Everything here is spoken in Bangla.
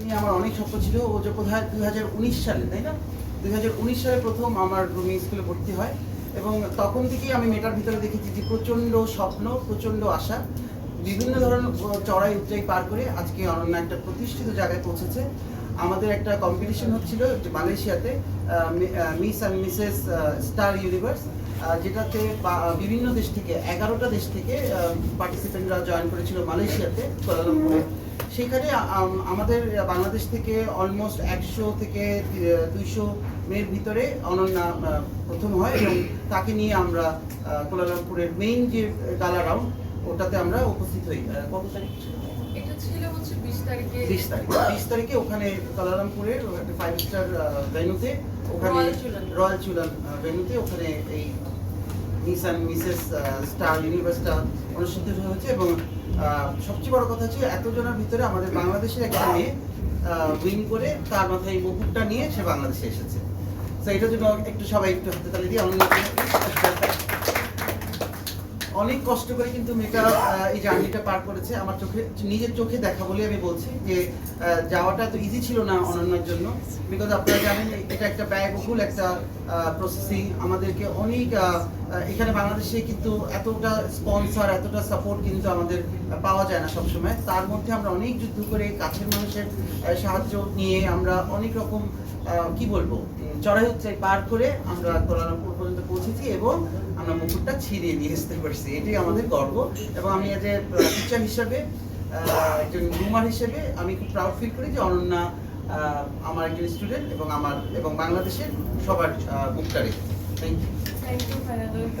নিয়ে আমার অনেক স্বপ্ন ছিল। ও যে কোথায় দুই সালে, তাই না? দুই হাজার উনিশ সালে প্রথম আমার রুমি স্কুলে ভর্তি হয় এবং তখন থেকেই আমি মেটার ভিতরে দেখেছি যে প্রচণ্ড স্বপ্ন, প্রচণ্ড আশা, বিভিন্ন ধরনের চড়াই উচ্চাই পার করে আজকে অনন্যা একটা প্রতিষ্ঠিত জায়গায় পৌঁছেছে। আমাদের একটা কম্পিটিশন হচ্ছিল মালয়েশিয়াতে Miss and Mrs Star Universe যেটাতে বিভিন্ন দেশ থেকে, এগারোটা দেশ থেকে পার্টিসিপেন্টরা জয়েন করেছিল মালয়েশিয়াতে, কোয়ালালামপুরে। সেখানে আমাদের বাংলাদেশ থেকে অলমোস্ট একশো থেকে দুইশো মেয়ের ভিতরে অনন্যা প্রথম হয় এবং তাকে নিয়ে আমরা কোলালামপুরের মেইন যে গালা রাউন্ড ওটাতে আমরা উপস্থিত হই। কত তারিখ? এটা ছিল হচ্ছে বিশ তারিখে। বিশ তারিখ। বিশ তারিখে ওখানে কালারামপুরের একটা ফাইভ স্টার ভেন্যুতে ওখানে রয়্যাল চুলান। ভেন্যুতে ওখানে এই মিস অ্যান্ড মিসেস স্টার ইউনিভার্সটা অনুষ্ঠিত হয়েছে এবং সবচেয়ে বড় কথা হচ্ছে এতজনের ভিতরে আমাদের বাংলাদেশের একটা মেয়ে উইন করে তার মাথায় মুকুটটা নিয়ে সে বাংলাদেশে এসেছে। তো এটার জন্য একটু সবাই একটু হাতে তালে দিয়ে অন্য অনেক কষ্ট করে কিন্তু মেয়েটা এই জার্নিটা পার করেছে। আমার চোখে, নিজের চোখে দেখা বলে আমি বলছি যে যাওয়াটা তো ইজি ছিল না অনন্যার জন্য। বিকজ আপনারা জানেন, এটা একটা ব্যয়বহুল একটা প্রসেসিং আমাদেরকে অনেক এখানে বাংলাদেশে কিন্তু এতটা স্পন্সর এতটা সাপোর্ট কিন্তু আমাদের পাওয়া যায় না সবসময়। তার মধ্যে আমরা অনেক যুদ্ধ করে কাছের মানুষের সাহায্য নিয়ে আমরা অনেক রকম কি বলব? চড়াই হচ্ছে পার করে আমরা কোলালামপুর পর্যন্ত পৌঁছেছি এবং আমরা মুকুটটা ছিঁড়িয়ে নিয়ে আসতে পারছি। এটাই আমাদের গর্ব এবং আমি এজ এ টিচার হিসাবে একজন গ্রুমার হিসেবে আমি খুব প্রাউড ফিল করি যে অনন্যা আমার একজন স্টুডেন্ট এবং আমার, এবং বাংলাদেশের সবার বুকটা রেখেছে থ্যাংক ইউ